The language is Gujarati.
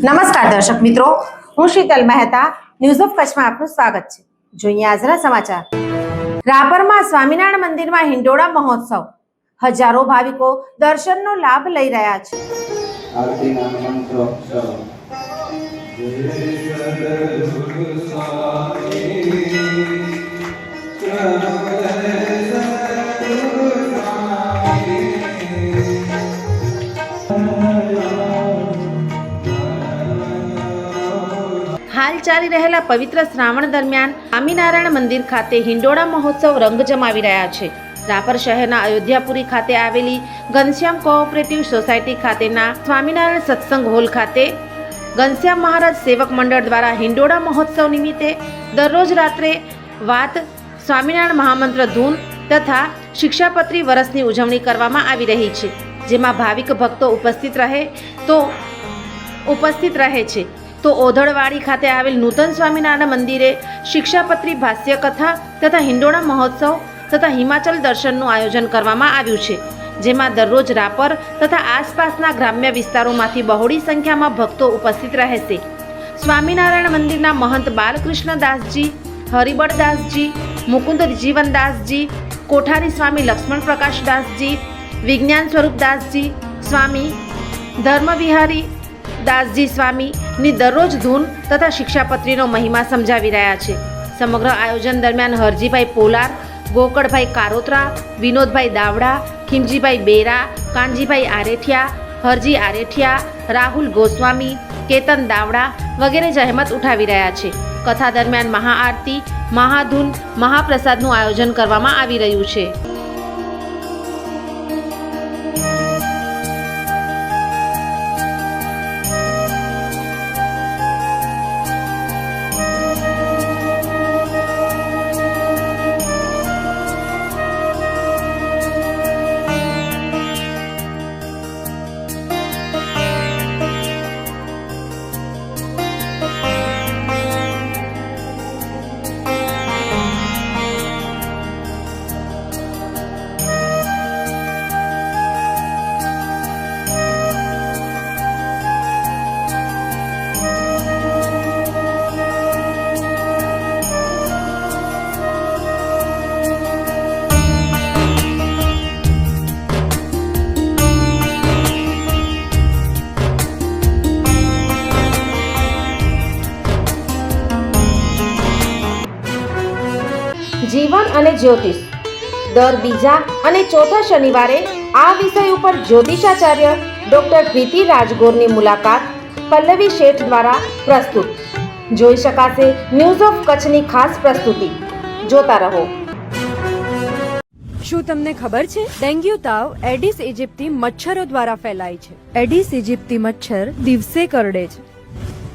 નમસ્કાર દર્શક મિત્રો હું શીતલ મહેતા ન્યૂઝ ઓફ કચ્છમાં આપનું સ્વાગત છે જોઈએ આજના સમાચાર રાપરમાં સ્વામિનારાયણ મંદિરમાં હિંડોળા મહોત્સવ હજારો ભાવિકો દર્શનનો લાભ લઈ રહ્યા છે આરતીના મંત્રો ચાલી રહેલા પવિત્ર શ્રાવણ દરમિયાન સ્વામિનારાયણ મંદિર ખાતે હિંડોળા મહોત્સવ રંગ જમાવી રહ્યા છે. રાપર શહેરના અયોધ્યાપુરી ખાતે આવેલી ઘનશ્યામ કોઓપરેટિવ સોસાયટી ખાતેના સ્વામિનારાયણ સત્સંગ હોલ ખાતે ઘનશ્યામ મહારાજ સેવક મંડળ દ્વારા હિંડોળા મહોત્સવ નિમિત્તે દરરોજ રાત્રે વાત, સ્વામિનારાયણ મહામંત્ર ધૂન તથા શિક્ષાપત્રી વર્ષની ઉજવણી કરવામાં આવી રહી છે. જેમાં ભાવિક ભક્તો ઉપસ્થિત રહે તો ઉપસ્થિત રહે છે. તો ઓધળવાડી ખાતે આવેલ નૂતન સ્વામિનારાયણ મંદિરે શિક્ષાપત્રી ભાષ્ય કથા તથા હિંડોળા મહોત્સવ તથા હિમાચલ દર્શનનું આયોજન કરવામાં આવ્યું છે, જેમાં દરરોજ રાપર તથા આસપાસના ગ્રામ્ય વિસ્તારોમાંથી બહોળી સંખ્યામાં ભક્તો ઉપસ્થિત રહેશે. સ્વામિનારાયણ મંદિરના મહંત બાલકૃષ્ણદાસજી, હરિબળદાસજી, મુકુંદ જીવનદાસજી, કોઠારી સ્વામી લક્ષ્મણ પ્રકાશદાસજી, વિજ્ઞાન સ્વરૂપદાસજી સ્વામી, ધર્મવિહારી દાસજી સ્વામીની દરરોજ ધૂન તથા શિક્ષાપત્રીનો મહિમા સમજાવી રહ્યા છે. સમગ્ર આયોજન દરમિયાન હરજીભાઈ પોલાર, ગોકળભાઈ કારોત્રા, વિનોદભાઈ દાવડા, ખીમજીભાઈ બેરા, કાનજીભાઈ આરેઠિયા, હરજી આરેઠિયા, રાહુલ ગોસ્વામી, કેતન દાવડા વગેરે જહેમત ઉઠાવી રહ્યા છે. કથા દરમિયાન મહાઆરતી, મહાધૂન, મહાપ્રસાદનું આયોજન કરવામાં આવી રહ્યું છે. અને જ્યોતિષ. દર બીજા અને ચોથા શનિવારે આ વિષય ઉપર જ્યોતિષાચાર્ય ડોક્ટર પ્રીતિ રાજગોરની મુલાકાત પલ્લવી શેઠ દ્વારા પ્રસ્તુત. જોઈ શકાશે ન્યૂઝ ઓફ કચ્છની ખાસ પ્રસ્તુતિ. જોતા રહો. શું તમને ખબર છે? ડેન્ગ્યુ તાવ એડિસ ઇજિપ્તી મચ્છરો દ્વારા ફેલાય છે. એડિસ ઇજિપ્તી મચ્છર દિવસે કરડે છે.